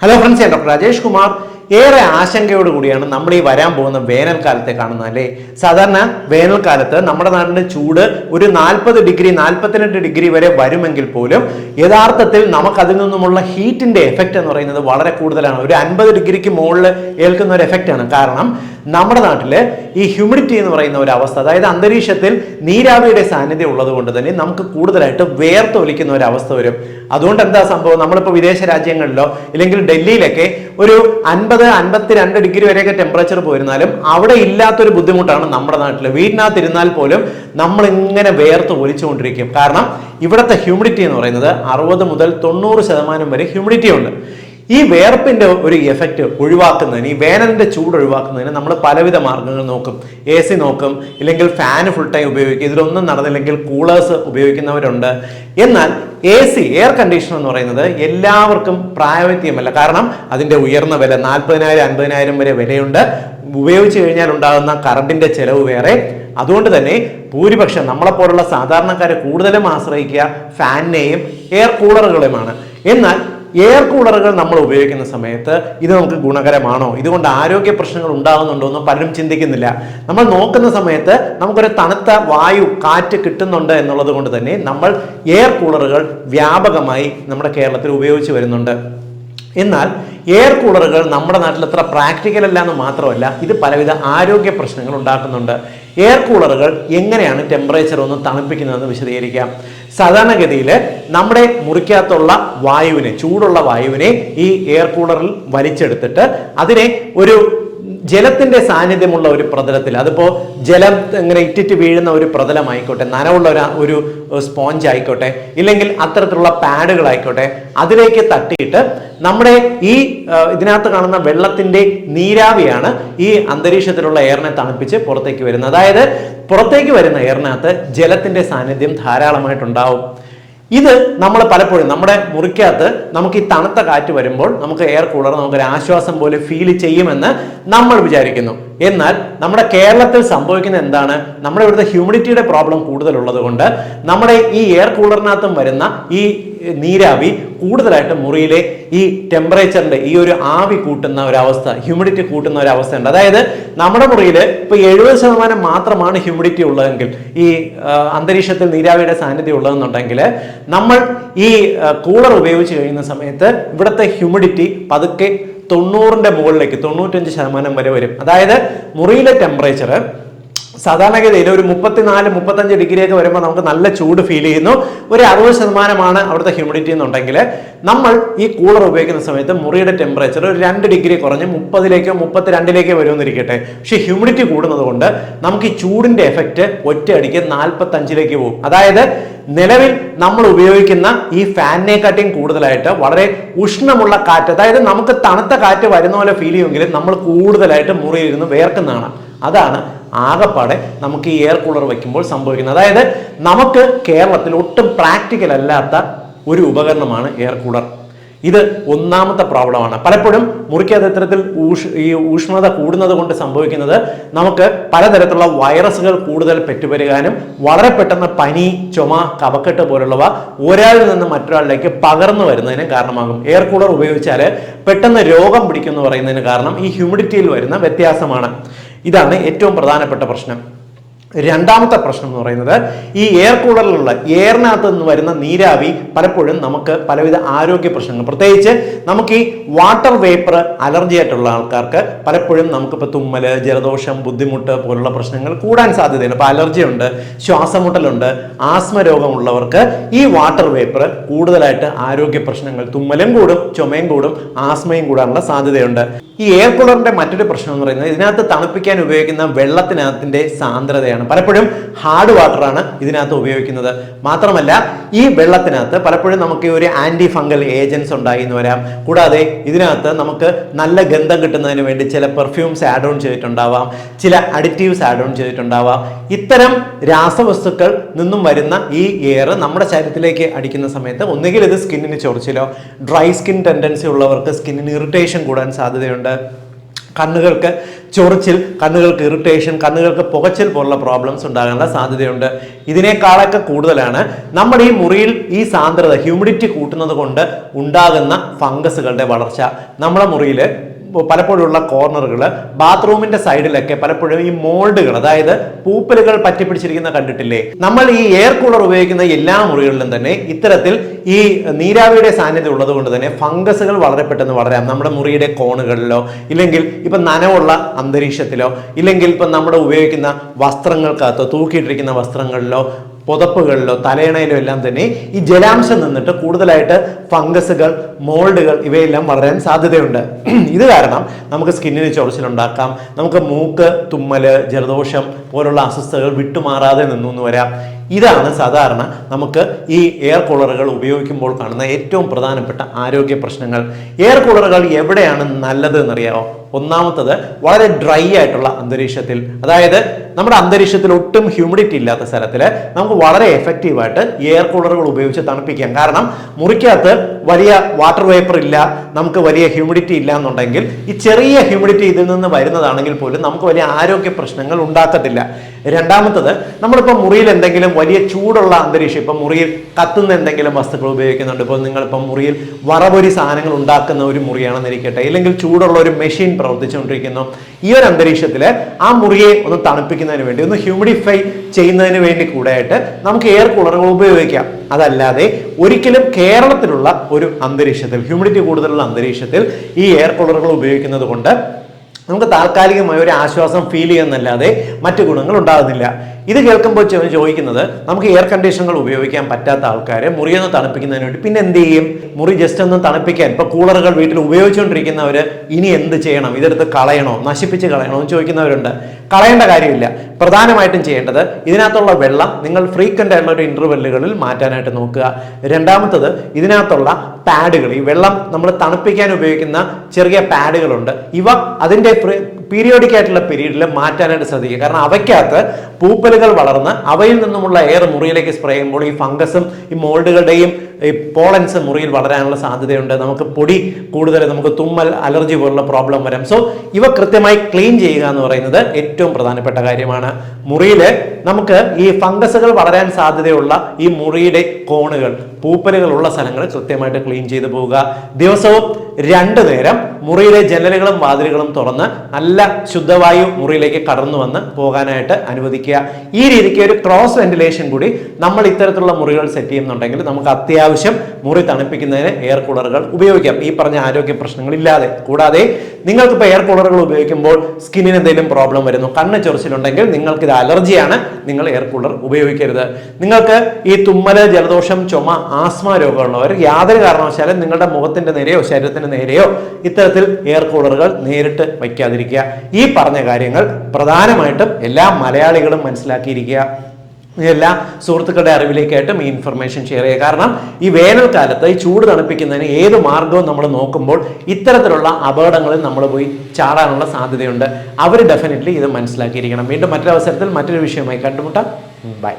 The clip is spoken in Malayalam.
ഹലോ ഫ്രണ്ട്സ് ഞാൻ ഡോക്ടർ രാജേഷ് കുമാർ. ഏറെ ആശങ്കയോട് കൂടിയാണ് നമ്മൾ ഈ വരാൻ പോകുന്ന വേനൽക്കാലത്തെ കാണുന്നത് അല്ലേ? സാധാരണ വേനൽക്കാലത്ത് നമ്മുടെ നാടിന്റെ ചൂട് ഒരു നാൽപ്പത് ഡിഗ്രി നാൽപ്പത്തിരണ്ട് ഡിഗ്രി വരെ വരുമെങ്കിൽ പോലും യഥാർത്ഥത്തിൽ നമുക്കതിൽ നിന്നുമുള്ള ഹീറ്റിന്റെ എഫക്റ്റ് എന്ന് പറയുന്നത് വളരെ കൂടുതലാണ്. ഒരു അൻപത് ഡിഗ്രിക്ക് മുകളിൽ ഏൽക്കുന്ന ഒരു എഫക്റ്റ് ആണ്. കാരണം നമ്മുടെ നാട്ടിൽ ഈ ഹ്യൂമിഡിറ്റി എന്ന് പറയുന്ന ഒരു അവസ്ഥ അതായത് അന്തരീക്ഷത്തിൽ നീരാവിയുടെ സാന്നിധ്യം ഉള്ളത് കൊണ്ട് തന്നെ നമുക്ക് കൂടുതലായിട്ട് വേർത്തൊലിക്കുന്ന ഒരു അവസ്ഥ വരും. അതുകൊണ്ട് എന്താ സംഭവം? നമ്മളിപ്പോൾ വിദേശ രാജ്യങ്ങളിലോ ഇല്ലെങ്കിൽ ഡൽഹിയിലൊക്കെ ഒരു അൻപത് അൻപത്തിരണ്ട് ഡിഗ്രി വരെയൊക്കെ ടെമ്പറേച്ചർ പോയിരുന്നാലും അവിടെ ഇല്ലാത്തൊരു ബുദ്ധിമുട്ടാണ് നമ്മുടെ നാട്ടിൽ വീടിനകത്ത് ഇരുന്നാൽ പോലും നമ്മൾ ഇങ്ങനെ വേർത്ത് ഒലിച്ചുകൊണ്ടിരിക്കും. കാരണം ഇവിടുത്തെ ഹ്യൂമിഡിറ്റി എന്ന് പറയുന്നത് അറുപത് മുതൽ തൊണ്ണൂറ് ശതമാനം വരെ ഹ്യൂമിഡിറ്റി ഉണ്ട്. ഈ വേർപ്പിന്റെ ഒരു എഫക്റ്റ് ഒഴിവാക്കുന്നതിന് ഈ വേനലിന്റെ ചൂട് ഒഴിവാക്കുന്നതിന് നമ്മൾ പലവിധ മാർഗങ്ങൾ നോക്കും. എ സി നോക്കും ഇല്ലെങ്കിൽ ഫാൻ ഫുൾ ടൈം ഉപയോഗിക്കും. ഇതിലൊന്നും നടന്നില്ലെങ്കിൽ കൂളേഴ്സ് ഉപയോഗിക്കുന്നവരുണ്ട്. എന്നാൽ എ സി എയർ കണ്ടീഷണർ എന്ന് പറയുന്നത് എല്ലാവർക്കും പ്രായവ്യത്യമല്ല കാരണം അതിന്റെ ഉയർന്ന വില നാൽപ്പതിനായിരം അൻപതിനായിരം വരെ വിലയുണ്ട്. ഉപയോഗിച്ച് കഴിഞ്ഞാൽ ഉണ്ടാകുന്ന കറണ്ടിന്റെ ചെലവ് വേറെ. അതുകൊണ്ട് തന്നെ ഭൂരിപക്ഷം നമ്മളെപ്പോലുള്ള സാധാരണക്കാരെ കൂടുതലും ആശ്രയിക്കുക ഫാനിനെയും എയർ കൂളറുകളെയുമാണ് എന്നാൽ എയർ കൂളറുകൾ നമ്മൾ ഉപയോഗിക്കുന്ന സമയത്ത് ഇത് നമുക്ക് ഗുണകരമാണോ? ഇതുകൊണ്ട് ആരോഗ്യ പ്രശ്നങ്ങൾ ഉണ്ടാകുന്നുണ്ടോ എന്ന് പലരും ചിന്തിക്കുന്നില്ല. നമ്മൾ നോക്കുന്ന സമയത്ത് നമുക്കൊരു തണുത്ത വായു കാറ്റ് കിട്ടുന്നുണ്ട് എന്നുള്ളത് കൊണ്ട് തന്നെ നമ്മൾ എയർ കൂളറുകൾ വ്യാപകമായി നമ്മുടെ കേരളത്തിൽ ഉപയോഗിച്ച് വരുന്നുണ്ട്. എന്നാൽ എയർ കൂളറുകൾ നമ്മുടെ നാട്ടിൽ അത്ര പ്രാക്ടിക്കൽ അല്ല എന്ന് മാത്രമല്ല ഇത് പലവിധ ആരോഗ്യ പ്രശ്നങ്ങൾ ഉണ്ടാക്കുന്നുണ്ട്. എയർ കൂളറുകൾ എങ്ങനെയാണ് ടെമ്പറേച്ചർ ഒന്ന് തണുപ്പിക്കുന്നതെന്ന് വിശദീകരിക്കാം. സാധാരണഗതിയിൽ നമ്മുടെ മുറിക്കകത്തുള്ള വായുവിനെ ചൂടുള്ള വായുവിനെ ഈ എയർ കൂളറിൽ വലിച്ചെടുത്തിട്ട് അതിനെ ഒരു ജലത്തിന്റെ സാന്നിധ്യമുള്ള ഒരു പ്രതലത്തിൽ അതിപ്പോ ജലം ഇങ്ങനെ ഇറ്റിറ്റ് വീഴുന്ന ഒരു പ്രതലമായിക്കോട്ടെ നനവുള്ള ഒരു ഒരു സ്പോഞ്ച് ആയിക്കോട്ടെ ഇല്ലെങ്കിൽ അത്തരത്തിലുള്ള പാഡുകൾ ആയിക്കോട്ടെ അതിലേക്ക് തട്ടിയിട്ട് നമ്മുടെ ഈ ഇതിനകത്ത് കാണുന്ന വെള്ളത്തിന്റെ നീരാവിയാണ് ഈ അന്തരീക്ഷത്തിലുള്ള എയറിനെ തണുപ്പിച്ച് പുറത്തേക്ക് വരുന്നത്. അതായത് പുറത്തേക്ക് വരുന്ന എയറിനകത്ത് ജലത്തിന്റെ സാന്നിധ്യം ധാരാളമായിട്ടുണ്ടാവും. ഇത് നമ്മൾ പലപ്പോഴും നമ്മുടെ മുറിക്കകത്ത് നമുക്ക് ഈ തണുത്ത കാറ്റ് വരുമ്പോൾ നമുക്ക് എയർ കൂളർ നമുക്കൊരു ആശ്വാസം പോലെ ഫീൽ ചെയ്യുമെന്ന് നമ്മൾ വിചാരിക്കുന്നു. എന്നാൽ നമ്മുടെ കേരളത്തിൽ സംഭവിക്കുന്ന എന്താണ്? നമ്മുടെ ഇവിടുത്തെ ഹ്യൂമിഡിറ്റിയുടെ പ്രോബ്ലം കൂടുതലുള്ളത് കൊണ്ട് നമ്മുടെ ഈ എയർ കൂളറിനകത്തും വരുന്ന ഈ നീരാവി കൂടുതലായിട്ട് മുറിയിലെ ഈ ടെമ്പറേച്ചറിന്റെ ഈ ഒരു ആവി കൂട്ടുന്ന ഒരു അവസ്ഥ ഹ്യൂമിഡിറ്റി കൂട്ടുന്ന ഒരു അവസ്ഥയുണ്ട് അതായത് നമ്മുടെ മുറിയിൽ ഇപ്പൊ എഴുപത് ശതമാനം മാത്രമാണ് ഹ്യൂമിഡിറ്റി ഉള്ളതെങ്കിൽ ഈ അന്തരീക്ഷത്തിൽ നീരാവിയുടെ സാന്നിധ്യം ഉള്ളതെന്നുണ്ടെങ്കിൽ നമ്മൾ ഈ കൂളർ ഉപയോഗിച്ച് കഴിയുന്ന സമയത്ത് ഇവിടുത്തെ ഹ്യൂമിഡിറ്റി പതുക്കെ തൊണ്ണൂറിന്റെ മുകളിലേക്ക് തൊണ്ണൂറ്റഞ്ച് ശതമാനം വരെ വരും. അതായത് മുറിയിലെ ടെമ്പറേച്ചർ സാധാരണഗതിയിൽ ഒരു മുപ്പത്തിനാല് മുപ്പത്തഞ്ച് ഡിഗ്രി ഒക്കെ വരുമ്പോൾ നമുക്ക് നല്ല ചൂട് ഫീൽ ചെയ്യുന്നു. ഒരു അറുപത് ശതമാനമാണ് അവിടുത്തെ ഹ്യൂമിഡിറ്റി എന്നുണ്ടെങ്കിൽ നമ്മൾ ഈ കൂളർ ഉപയോഗിക്കുന്ന സമയത്ത് മുറിയുടെ ടെമ്പറേച്ചർ ഒരു രണ്ട് ഡിഗ്രി കുറഞ്ഞ് മുപ്പതിലേക്കോ മുപ്പത്തിരണ്ടിലേക്കോ വരുമെന്നിരിക്കട്ടെ. പക്ഷേ ഹ്യൂമിഡിറ്റി കൂടുന്നത് കൊണ്ട് നമുക്ക് ഈ ചൂടിന്റെ എഫക്റ്റ് ഒറ്റയടിക്ക് നാൽപ്പത്തഞ്ചിലേക്ക് പോകും. അതായത് നിലവിൽ നമ്മൾ ഉപയോഗിക്കുന്ന ഈ ഫാനിനെക്കാട്ടിയും കൂടുതലായിട്ട് വളരെ ഉഷ്ണമുള്ള കാറ്റ് അതായത് നമുക്ക് തണുത്ത കാറ്റ് വരുന്ന പോലെ ഫീൽ ചെയ്യുമെങ്കിലും നമ്മൾ കൂടുതലായിട്ട് മുറിയിരുന്ന് വേർക്കുന്നതാണ്. അതാണ് ആകപ്പാടെ നമുക്ക് ഈ എയർ കൂളർ വയ്ക്കുമ്പോൾ സംഭവിക്കുന്നത്. അതായത് നമുക്ക് കേരളത്തിൽ ഒട്ടും പ്രാക്ടിക്കൽ അല്ലാത്ത ഒരു ഉപകരണമാണ് എയർ കൂളർ ഇത് ഒന്നാമത്തെ പ്രോബ്ലമാണ് പലപ്പോഴും മുറിക്കകത്ത് ഇത്തരത്തിൽ ഈ ഊഷ്മത കൂടുന്നത് കൊണ്ട് സംഭവിക്കുന്നത് നമുക്ക് പലതരത്തിലുള്ള വൈറസുകൾ കൂടുതൽ പെറ്റുപെരുകാനും വളരെ പെട്ടെന്ന് പനി ചുമ കഫക്കെട്ട് പോലുള്ളവ ഒരാളിൽ നിന്ന് മറ്റൊരാളിലേക്ക് പകർന്നു വരുന്നതിന് കാരണമാകും. എയർ കൂളർ ഉപയോഗിച്ചാൽ പെട്ടെന്ന് രോഗം പിടിക്കുമെന്ന് പറയുന്നതിന് കാരണം ഈ ഹ്യൂമിഡിറ്റിയിൽ വരുന്ന വ്യത്യാസമാണ്. ഇതാണ് ഏറ്റവും പ്രധാനപ്പെട്ട പ്രശ്നം. രണ്ടാമത്തെ പ്രശ്നം എന്ന് പറയുന്നത് ഈ എയർ കൂളറിലുള്ള എയറിനകത്ത് നിന്ന് വരുന്ന നീരാവി പലപ്പോഴും നമുക്ക് പലവിധ ആരോഗ്യ പ്രശ്നങ്ങൾ പ്രത്യേകിച്ച് നമുക്ക് ഈ വാട്ടർ വേപ്പർ അലർജി ആയിട്ടുള്ള ആൾക്കാർക്ക് പലപ്പോഴും നമുക്കിപ്പോൾ തുമ്മൽ ജലദോഷം ബുദ്ധിമുട്ട് പോലുള്ള പ്രശ്നങ്ങൾ കൂടാൻ സാധ്യതയുണ്ട്. അപ്പോൾ അലർജി ഉണ്ട് ശ്വാസമുട്ടലുണ്ട് ആസ്മ രോഗമുള്ളവർക്ക് ഈ വാട്ടർ വേപ്പർ കൂടുതലായിട്ട് ആരോഗ്യ പ്രശ്നങ്ങൾ തുമ്മലും കൂടും ചുമയും കൂടും ആസ്മയും കൂടാനുള്ള സാധ്യതയുണ്ട്. ഈ എയർ കൂളറിന്റെ മറ്റൊരു പ്രശ്നം എന്ന് പറയുന്നത് ഇതിനകത്ത് തണുപ്പിക്കാൻ ഉപയോഗിക്കുന്ന വെള്ളത്തിനകത്തിന്റെ സാന്ദ്രതയാണ്. പലപ്പോഴും ഹാർഡ് വാട്ടറാണ് ഇതിനകത്ത് ഉപയോഗിക്കുന്നത്. മാത്രമല്ല ഈ വെള്ളത്തിനകത്ത് പലപ്പോഴും നമുക്ക് ഒരു ആന്റി ഫംഗൽ ഏജൻസ് ഉണ്ടായി എന്ന് വരാം. കൂടാതെ ഇതിനകത്ത് നമുക്ക് നല്ല ഗന്ധം കിട്ടുന്നതിന് വേണ്ടി ചില പെർഫ്യൂംസ് ആഡ് ഓൺ ചെയ്തിട്ടുണ്ടാവാം. ചില അഡിറ്റീവ്സ് ആഡ് ഓൺ ചെയ്തിട്ടുണ്ടാവാം. ഇത്തരം രാസവസ്തുക്കൾ നിന്നും വരുന്ന ഈ എയർ നമ്മുടെ ശരീരത്തിലേക്ക് അടിക്കുന്ന സമയത്ത് ഒന്നുകിൽ ഇത് സ്കിന്നിന് ചൊറിച്ചിലോ ഡ്രൈ സ്കിൻ ടെൻഡൻസി ഉള്ളവർക്ക് സ്കിന്നിന് ഇറിറ്റേഷൻ കൂടാൻ സാധ്യതയുണ്ട്. കണ്ണുകൾക്ക് ചൊറിച്ചിൽ കണ്ണുകൾക്ക് ഇറിറ്റേഷൻ കണ്ണുകൾക്ക് പുകച്ചിൽ പോലുള്ള പ്രോബ്ലംസ് ഉണ്ടാകാനുള്ള സാധ്യതയുണ്ട്. ഇതിനേക്കാളൊക്കെ കൂടുതലാണ് നമ്മുടെ ഈ മുറിയിൽ ഈ സാന്ദ്രത ഹ്യൂമിഡിറ്റി കൂട്ടുന്നത് കൊണ്ട് ഉണ്ടാകുന്ന ഫംഗസുകളുടെ വളർച്ച. നമ്മുടെ മുറിയിൽ പലപ്പോഴുള്ള കോർണറുകൾ ബാത്റൂമിന്റെ സൈഡിലൊക്കെ പലപ്പോഴും ഈ മോൾഡുകൾ അതായത് പൂപ്പലുകൾ പറ്റിപ്പിടിച്ചിരിക്കുന്ന കണ്ടിട്ടില്ലേ? നമ്മൾ ഈ എയർ കൂളർ ഉപയോഗിക്കുന്ന എല്ലാ മുറികളിലും തന്നെ ഇത്തരത്തിൽ ഈ നീരാവിയുടെ സാന്നിധ്യം ഉള്ളത് കൊണ്ട് തന്നെ ഫംഗസുകൾ വളരെ പെട്ടെന്ന് വളരാം. നമ്മുടെ മുറിയുടെ കോണുകളിലോ ഇല്ലെങ്കിൽ ഇപ്പം നനവുള്ള അന്തരീക്ഷത്തിലോ ഇല്ലെങ്കിൽ ഇപ്പം നമ്മുടെ ഉപയോഗിക്കുന്ന വസ്ത്രങ്ങൾക്കകത്തോ തൂക്കിയിട്ടിരിക്കുന്ന വസ്ത്രങ്ങളിലോ പുതപ്പുകളിലോ തലയണയിലോ എല്ലാം തന്നെ ഈ ജലാംശം നിന്നിട്ട് കൂടുതലായിട്ട് ഫംഗസുകൾ മോൾഡുകൾ ഇവയെല്ലാം വളരാൻ സാധ്യതയുണ്ട്. ഇത് കാരണം നമുക്ക് സ്കിന്നിന് ചൊറിച്ചിലുണ്ടാക്കാം നമുക്ക് മൂക്ക് തുമ്മൽ ജലദോഷം പോലുള്ള അസ്വസ്ഥതകൾ വിട്ടുമാറാതെ നിന്നു വരാം. ഇതാണ് സാധാരണ നമുക്ക് ഈ എയർ കൂളറുകൾ ഉപയോഗിക്കുമ്പോൾ കാണുന്ന ഏറ്റവും പ്രധാനപ്പെട്ട ആരോഗ്യ പ്രശ്നങ്ങൾ. എയർ കൂളറുകൾ എവിടെയാണ് നല്ലത് എന്നറിയാമോ ഒന്നാമത്തത് വളരെ ഡ്രൈ ആയിട്ടുള്ള അന്തരീക്ഷത്തിൽ. അതായത് നമ്മുടെ അന്തരീക്ഷത്തിൽ ഒട്ടും ഹ്യൂമിഡിറ്റി ഇല്ലാത്ത സ്ഥലത്തിൽ നമുക്ക് വളരെ എഫക്റ്റീവായിട്ട് എയർ കൂളറുകൾ ഉപയോഗിച്ച് തണുപ്പിക്കാം. കാരണം മുറിക്കകത്ത് വലിയ വാട്ടർ വേപ്പർ ഇല്ല നമുക്ക് വലിയ ഹ്യൂമിഡിറ്റി ഇല്ല എന്നുണ്ടെങ്കിൽ ഈ ചെറിയ ഹ്യൂമിഡിറ്റി ഇതിൽ നിന്ന് വരുന്നതാണെങ്കിൽ പോലും നമുക്ക് വലിയ ആരോഗ്യ പ്രശ്നങ്ങൾ ഉണ്ടാക്കത്തില്ല രണ്ടാമത്തത് നമ്മളിപ്പോൾ മുറിയിൽ എന്തെങ്കിലും വലിയ ചൂടുള്ള അന്തരീക്ഷം ഇപ്പം മുറിയിൽ കത്തുന്ന എന്തെങ്കിലും വസ്തുക്കൾ ഉപയോഗിക്കുന്നുണ്ട്. ഇപ്പോൾ നിങ്ങളിപ്പം മുറിയിൽ വറവൊരു സാധനങ്ങൾ ഉണ്ടാക്കുന്ന ഒരു മുറിയാണെന്നിരിക്കട്ടെ ഇല്ലെങ്കിൽ ചൂടുള്ള ഒരു മെഷീൻ പ്രവർത്തിച്ചുകൊണ്ടിരിക്കുന്നു. ഈ ഒരു അന്തരീക്ഷത്തിൽ ആ മുറിയെ ഒന്ന് തണുപ്പിക്കുന്നതിന് വേണ്ടി ഒന്ന് ഹ്യൂമിഡിഫൈ ചെയ്യുന്നതിന് വേണ്ടി കൂടെയായിട്ട് നമുക്ക് എയർ കൂളറുകൾ ഉപയോഗിക്കാം. അതല്ലാതെ ഒരിക്കലും കേരളത്തിലുള്ള ഒരു അന്തരീക്ഷത്തിൽ ഹ്യൂമിഡിറ്റി കൂടുതലുള്ള അന്തരീക്ഷത്തിൽ ഈ എയർ കൂളറുകൾ ഉപയോഗിക്കുന്നത് കൊണ്ട് നമുക്ക് താൽക്കാലികമായ ഒരു ആശ്വാസം ഫീൽ ചെയ്യുന്നല്ലാതെ മറ്റു ഗുണങ്ങൾ ഉണ്ടാകുന്നില്ല. ഇത് കേൾക്കുമ്പോൾ ചോദിക്കുന്നത് നമുക്ക് എയർ കണ്ടീഷനുകൾ ഉപയോഗിക്കാൻ പറ്റാത്ത ആൾക്കാർ മുറിയൊന്ന് തണുപ്പിക്കുന്നതിന് വേണ്ടി. പിന്നെ എന്ത് ചെയ്യും? മുറി ജസ്റ്റ് ഒന്ന് തണുപ്പിക്കാൻ. ഇപ്പൊ കൂളറുകൾ വീട്ടിൽ ഉപയോഗിച്ചുകൊണ്ടിരിക്കുന്നവർ ഇനി എന്ത് ചെയ്യണം? ഇതെടുത്ത് കളയണോ? നശിപ്പിച്ച് കളയണോ എന്ന് ചോദിക്കുന്നവരുണ്ട്. കളയേണ്ട കാര്യമില്ല. പ്രധാനമായിട്ടും ചെയ്യേണ്ടത് ഇതിനകത്തുള്ള വെള്ളം നിങ്ങൾ ഫ്രീക്വന്റ് ആയിട്ടുള്ള ഒരു ഇന്റർവെല്ലുകളിൽ മാറ്റാനായിട്ട് നോക്കുക. രണ്ടാമത്തത് ഇതിനകത്തുള്ള പാഡുകൾ. ഈ വെള്ളം നമ്മൾ തണുപ്പിക്കാൻ ഉപയോഗിക്കുന്ന ചെറിയ പാഡുകളുണ്ട്. ഇവ അതിന്റെ പീരിയോഡിക് ആയിട്ടുള്ള പീരീഡിൽ മാറ്റാനായിട്ട് ശ്രദ്ധിക്കുക. കാരണം അവയ്ക്കകത്ത് പൂപ്പലുകൾ വളർന്ന് അവയിൽ നിന്നുമുള്ള എയർ മുറിയിലേക്ക് സ്പ്രേ ചെയ്യുമ്പോൾ ഈ ഫംഗസും ഈ മോൾഡുകളുടെയും ഈ പോളൻസ് മുറിയിൽ വളരാനുള്ള സാധ്യതയുണ്ട്. നമുക്ക് പൊടി കൂടുതൽ നമുക്ക് തുമ്മൽ അലർജി പോലുള്ള പ്രോബ്ലം വരാം. സോ ഇവ കൃത്യമായി ക്ലീൻ ചെയ്യുക എന്ന് പറയുന്നത് ഏറ്റവും പ്രധാനപ്പെട്ട കാര്യമാണ്. മുറിയിൽ നമുക്ക് ഈ ഫംഗസുകൾ വളരാൻ സാധ്യതയുള്ള ഈ മുറിയുടെ കോണുകൾ പൂപ്പലുകൾ ഉള്ള സ്ഥലങ്ങൾ കൃത്യമായിട്ട് ക്ലീൻ ചെയ്തു പോവുക. ദിവസവും രണ്ടു നേരം മുറിയിലെ ജനലുകളും വാതിലുകളും തുറന്ന് നല്ല ശുദ്ധവായു മുറിയിലേക്ക് കടന്നു വന്ന് പോകാനായിട്ട് അനുവദിക്കുക. ഈ രീതിക്ക് ഒരു ക്രോസ് വെന്റിലേഷൻ കൂടി നമ്മൾ ഇത്തരത്തിലുള്ള മുറികൾ സെറ്റ് ചെയ്യുന്നുണ്ടെങ്കിൽ നമുക്ക് അത്യാവശ്യം മുറി തണുപ്പിക്കുന്നതിന് എയർ കൂളറുകൾ ഉപയോഗിക്കാം. ഈ പറഞ്ഞ ആരോഗ്യ പ്രശ്നങ്ങൾ ഇല്ലാതെ കൂടാതെ നിങ്ങൾക്കിപ്പോൾ എയർ കൂളറുകൾ ഉപയോഗിക്കുമ്പോൾ സ്കിന്നിന് എന്തെങ്കിലും പ്രോബ്ലം വരുന്നു കണ്ണ് ചൊറിച്ചിലുണ്ടെങ്കിൽ നിങ്ങൾക്ക് ഇത് അലർജിയാണ് നിങ്ങൾ എയർ കൂളർ ഉപയോഗിക്കരുത്. നിങ്ങൾക്ക് ഈ തുമ്മൽ ജലദോഷം ചുമ ആസ്മ രോഗമുള്ളവർ യാതൊരു കാരണവശാലും നിങ്ങളുടെ മുഖത്തിന്റെ നേരെയോ ശരീരത്തിന്റെ നേരെയോ? ഇത്തരത്തിൽ എയർ കൂളറുകൾ നേരിട്ട് വയ്ക്കാതിരിക്കുക. ഈ പറഞ്ഞ കാര്യങ്ങൾ പ്രധാനമായിട്ടും എല്ലാ മലയാളികളും മനസ്സിലാക്കിയിരിക്കുക. എല്ലാ സുഹൃത്തുക്കളുടെ അറിവിലേക്കായിട്ടും ഈ ഇൻഫർമേഷൻ ഷെയർ ചെയ്യുക. കാരണം ഈ വേനൽക്കാലത്ത് ഈ ചൂട് തണുപ്പിക്കുന്നതിന് ഏത് മാർഗവും നമ്മൾ നോക്കുമ്പോൾ ഇത്തരത്തിലുള്ള അപകടങ്ങളിൽ നമ്മൾ പോയി ചാടാനുള്ള സാധ്യതയുണ്ട്. അവർ ഡെഫിനറ്റ്ലി ഇത് മനസ്സിലാക്കിയിരിക്കണം. വീണ്ടും മറ്റൊരു അവസരത്തിൽ മറ്റൊരു വിഷയമായി കണ്ടുമുട്ടാം. ബൈ